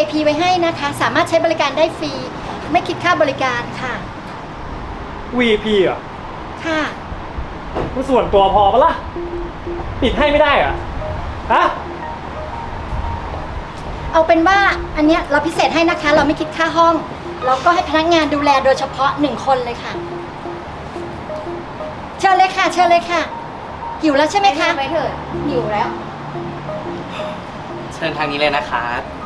ฉันเปิดห้อง VIP ไว้ให้นะคะ สามารถใช้บริการได้ฟรี ไม่คิดค่าบริการค่ะ VIP อะค่ะ มันส่วนตัวพอปะล่ะ ปิดให้ไม่ได้เหรอฮะ เอาเป็นว่าอันเนี้ยเราพิเศษให้นะคะ เราไม่คิดค่าห้อง แล้วก็ให้พนักงานดูแลโดยเฉพาะหนึ่งคนเลยค่ะ เชิญเลยค่ะ เชิญเลยค่ะหิวแล้วใช่ไหมคะ ไปเถิดหิวแล้ว เชิญทางนี้เลยนะครับ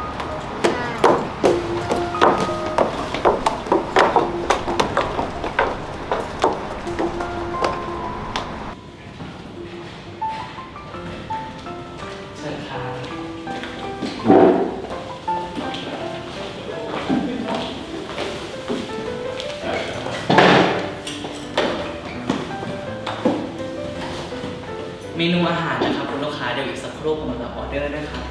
เดี๋ยวอีกสักครู่ผมจะออเดอร์นะครับ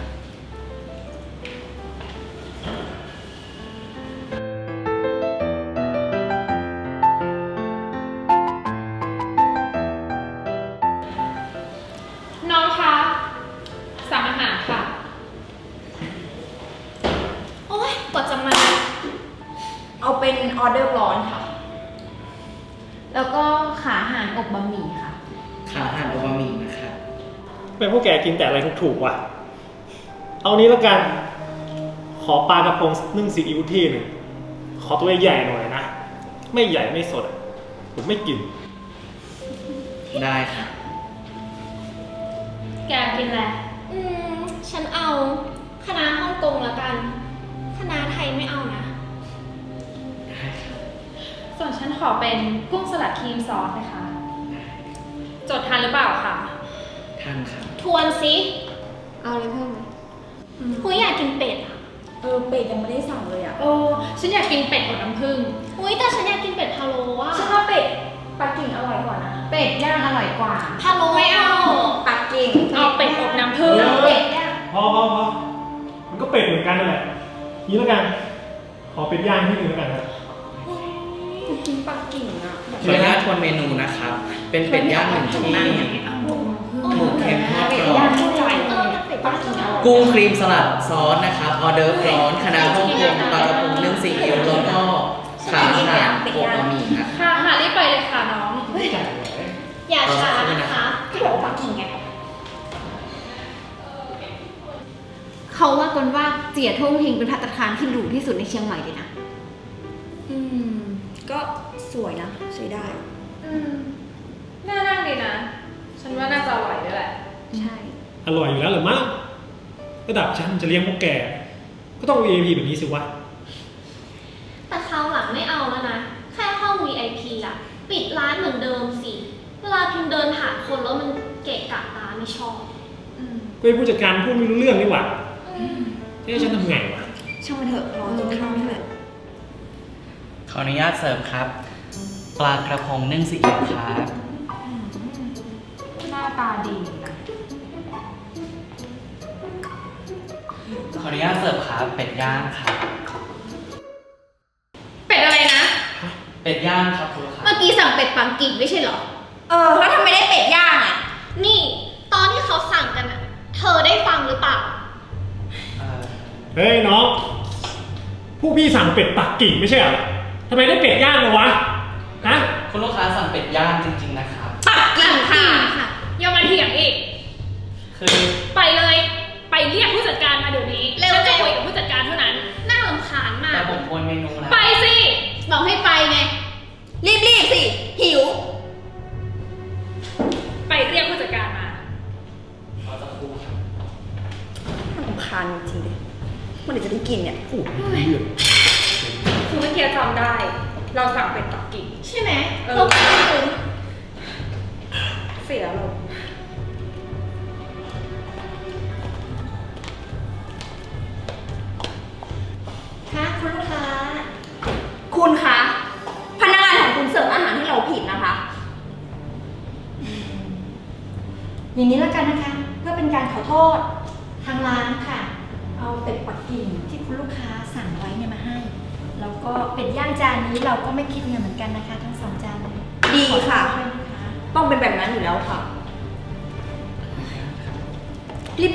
น้องคะสั่งอาหารค่ะ โอ้ยกว่าจะมา เอาเป็นออเดอร์ร้อนค่ะ แล้วก็ขาอาหารอบบะหมี่ค่ะ ขาอาหารโอบะหมี่ นะครับเป็นพวกแกกินแต่อะไรถูกๆว่ะเอานี้แล้วกัน ขอปลากระพงนึ่งซีอิ๊วที่หนึ่ง ขอตัวใหญ่ๆหน่อยนะ ไม่ใหญ่ไม่สดอะผมไม่กิน ได้ครับแกกินอะไร อืม ฉันเอาคณะน้าฮ่องกงแล้วกัน คณะน้าไทยไม่เอานะ ได้ครับส่วนฉันขอเป็นกุ้งสลัดครีมซอสนะคะ จดทันหรือเปล่าคะ ท่านครับ ทวนสิเอาอะไรเพิ่มไหมคุยอยากกินเป็ดอะเออเป็ดยังไม่ได้สั่งเลยอะ โอ้ฉันอยากกินเป็ดอบน้ำผึ้งอุ้ยแต่ฉันอยากกินเป็ดพะโล้อะฉันว่าเป็ดปักกิ่งอร่อยกว่านะเป็ดย่างอร่อยกว่า พะโล้ไม่เอา ปักกิ่งเอาเป็ดอบน้ำผึ้ง เป็ดย่างพอพอพอมันก็เป็ดเหมือนกันนั่นแหละนี้แล้วกัน ขอเป็ดย่างที่หนึ่งแล้วกันครับกูกินปักกิ่งอะขออนุญาตทวนเมนูนะครับ เป็นเป็ดย่างหนึ่งที่หมูเค็ม กุ้งครีมสลัดซอสนะครับออเดอร์ฟร้อนคณะฮ่องกงปลากระพงนึ่งซีอิ๊วแล้วก็ขาอาหารโอบะหมี่นะครับค่ะค่ะรีบไปเลยค่ะน้อง อย่าช้านะคะที่บอกปักกิ่งไงเขาว่ากันว่าเจียท่งเฮงเป็นภัตตาคารที่หรูที่สุดในเชียงใหม่เลยนะ อืม ก็สวยนะใช้ได้ อืม น่านั่งดีนะ ฉันว่าน่าจะอร่อยด้วยแหละ ใช่ อร่อยอยู่แล้วเหรือมั้ง ระดับฉันจะเลี้ยงพวกแก ก็ต้อง VIP แบบนี้สิวะ แต่คราวหลังไม่เอาแล้วนะ แค่ห้อง VIP อะปิดร้านเหมือนเดิมสิ เวลาพิมพ์เดินผ่านคนแล้วมันเกะกะตาไม่ชอบก็เป็นผู้จัดการพูดไม่รู้เรื่องนี่หว่าเอ๊ะฉันทำไงวะ ช่างมันเถอะรอกินข้าวนี่แหละขออนุญาตเสริมครับ ปลากระพงนึ่งซีอิ๊วครับ หน้าตาดี ขออนุญาตเสิร์ฟครับเป็ดย่างครับเป็ดอะไรนะ เป็ดย่างครับคุณลูกค้าเมื่อกี้สั่งเป็ดปังกิ่งไม่ใช่เหรอ เออ แล้วทำไมได้เป็ดย่างอะ นี่ ตอนที่เขาสั่งกันอะเธอได้ฟังหรือเปล่า เอ่อเฮ้ยน้องผู้พี่สั่งเป็ดปักกิ่งไม่ใช่เหรอทำไมได้เป็ดย่างมาวะฮะคุณลูกค้าสั่งเป็ดย่างจริง ๆนะครับ ปักกิ่งค่ะ อย่ามาเถียงอีก คือ บอกให้ไปไง รีบๆสิ หิว ไปเรียกผู้จัดการมาขอสักครู่ครับมันรำคาญจริงๆเลยมันเดี๋ยวจะได้กินเนี่ยพูดไม่รู้เรื่องคือเมื่อกี้จำได้ เราสั่งเป็ดปักกิ่งใช่ไหมเออเราไปคุณเสียลง อย่างนี้แล้วกันนะคะ เพื่อเป็นการขอโทษทางร้านค่ะ เอาเป็ดปักกิ่งที่คุณลูกค้าสั่งไว้เนี่ยมาให้ แล้วก็เป็ดย่างจานนี้เราก็ไม่คิดเงินเหมือนกันนะคะ ทั้งสองจานเลยดีค่ะขอโทษด้วยนะคะ ต้องเป็นแบบนั้นอยู่แล้วค่ะ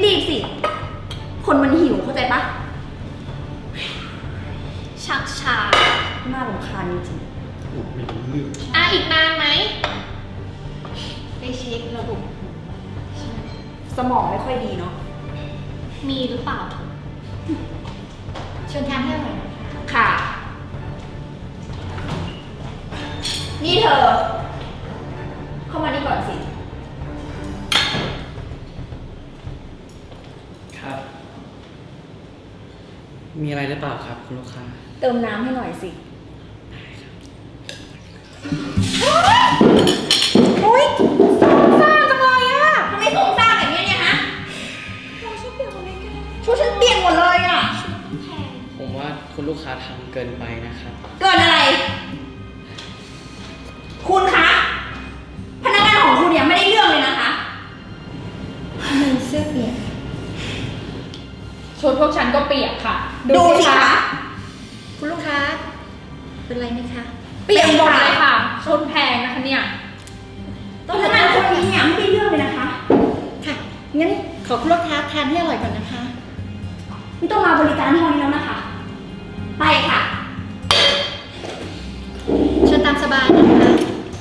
รีบๆสิ คนมันหิวเข้าใจปะช้าน่ารำคาญจริงไม่รู้เรื่อง อะอีกนานไหม สมองไม่ค่อยดีเนาะ มีหรือเปล่าเชิญทานให้อร่อยนะคะค่ะ นี่เธอ เข้ามาดีก่อนสิ ครับ มีอะไรหรือเปล่าครับคุณลูกค้า เติมน้ำให้หน่อยสิโชุดฉันเปียกหมดเลยอะผมว่าคุณลูกค้าทำเกินไปนะครับ เกินอะไร คุณคะ พนักงานของคุณเนี่ยไม่ได้เรื่องเลยนะคะ ทำไมเสื้อเปียกชุดพวกฉันก็เปียกค่ะดูสิคะ คุณลูกค้า เป็นไรไหมคะเปียกหมดเลยค่ะ ชุดแพงนะคะเนี่ย พนักงานคนนี้เนี่ยไม่ได้เรื่องเลยนะคะ ค่ะงั้นขอคุณลูกค้าทานให้อร่อยก่อนนะคะ ไม่ต้องมาบริการห้องนี้แล้วนะคะ ไปค่ะ เชิญตามสบายนะคะ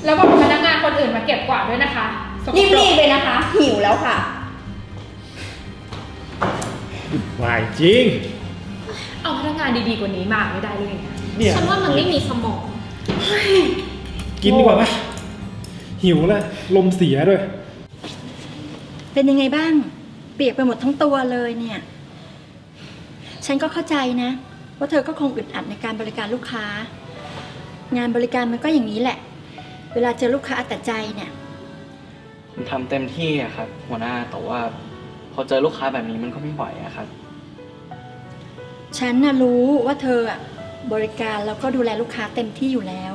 แล้วบอกพนักงานคนอื่นมาเก็บกวาดด้วยนะคะสกปรีบๆเลยนะคะ หิวแล้วค่ะ วายจริง เอาพนักงานดีๆกว่านี้มาไม่ได้เลยไงเนี่ยฉันว่ามันไม่มีสมองกินดีกว่าไหมหิวแล้วลมเสียด้วย เป็นยังไงบ้าง เปียกไปหมดทั้งตัวเลยเนี่ย ฉันก็เข้าใจนะ ว่าเธอก็คงอึดอัดในการบริการลูกค้า งานบริการมันก็อย่างนี้แหละ เวลาเจอลูกค้าเอาแต่ใจเนี่ย ผมทำเต็มที่อะครับ หัวหน้าแต่ว่าพอเจอลูกค้าแบบนี้มันก็ไม่ไหวอะครับ ฉันน่ะรู้ว่าเธออะบริการแล้วก็ดูแลลูกค้าเต็มที่อยู่แล้ว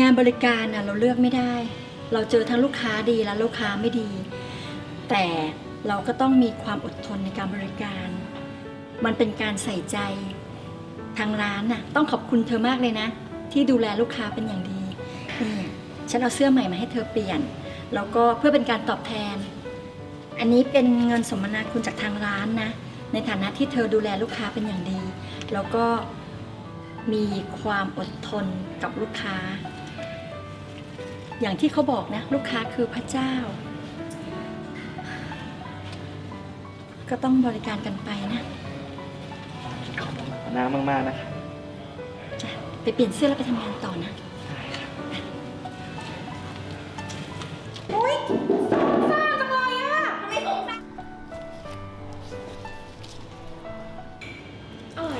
งานบริการน่ะเราเลือกไม่ได้ เราเจอทั้งลูกค้าดีและลูกค้าไม่ดี แต่เราก็ต้องมีความอดทนในการบริการ มันเป็นการใส่ใจ ทางร้านน่ะ ต้องขอบคุณเธอมากเลยนะ ที่ดูแลลูกค้าเป็นอย่างดีนี่ฉันเอาเสื้อใหม่มาให้เธอเปลี่ยน แล้วก็เพื่อเป็นการตอบแทน อันนี้เป็นเงินสมนาคุณจากทางร้านนะ ในฐานะที่เธอดูแลลูกค้าเป็นอย่างดี แล้วก็มีความอดทนกับลูกค้า อย่างที่เขาบอกนะ ลูกค้าคือพระเจ้า ก็ต้องบริการกันไปนะ น้ามากๆนะครับจ้ะไปเปลี่ยนเสื้อแล้วไปทำงานต่อนะ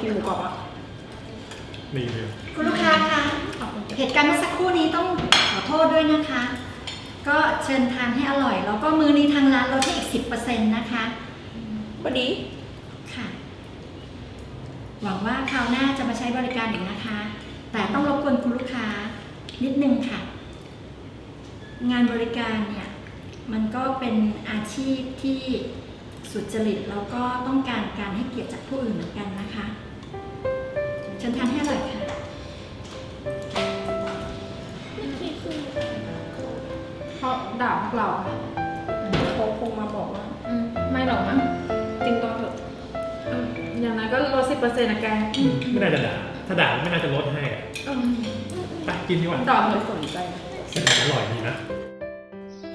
หิวกว่านี่เลยคุณลูกค้าคะเหตุการณ์เมื่อสักครู่นี้ต้องขอโทษด้วยนะคะ ก็เชิญทานให้อร่อย แล้วก็มือนี้ทางร้านลดให้อีก 10%นะคะพอดีค่ะ หวังว่าคราวหน้าจะมาใช้บริการอีกนะคะ แต่ต้องรบกวนคุณลูกค้านิดนึงค่ะ งานบริการเนี่ยมันก็เป็นอาชีพที่สุจริตแล้วก็ต้องการการให้เกียรติจากผู้อื่นเหมือนกันนะคะเชิญทานให้อร่อยค่ะเพราะด่าพวกเราอะ ปอร์เซ็นต์นะแกไม่น่าจะด่าถ้าด่าไม่น่าจะลดให้อะเออไปกินดีกว่าดอกเลยสนใจอร่อยดีนะ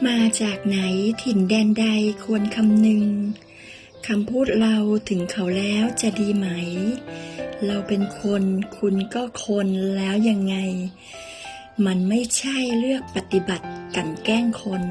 มาจากไหนถิ่นแดนใดควรคำนึงคำพูดเราถึงเขาแล้วจะดีไหม เราเป็นคนคุณก็คนแล้วยังไง มันไม่ใช่เลือกปฏิบัติกลันแกล้งคน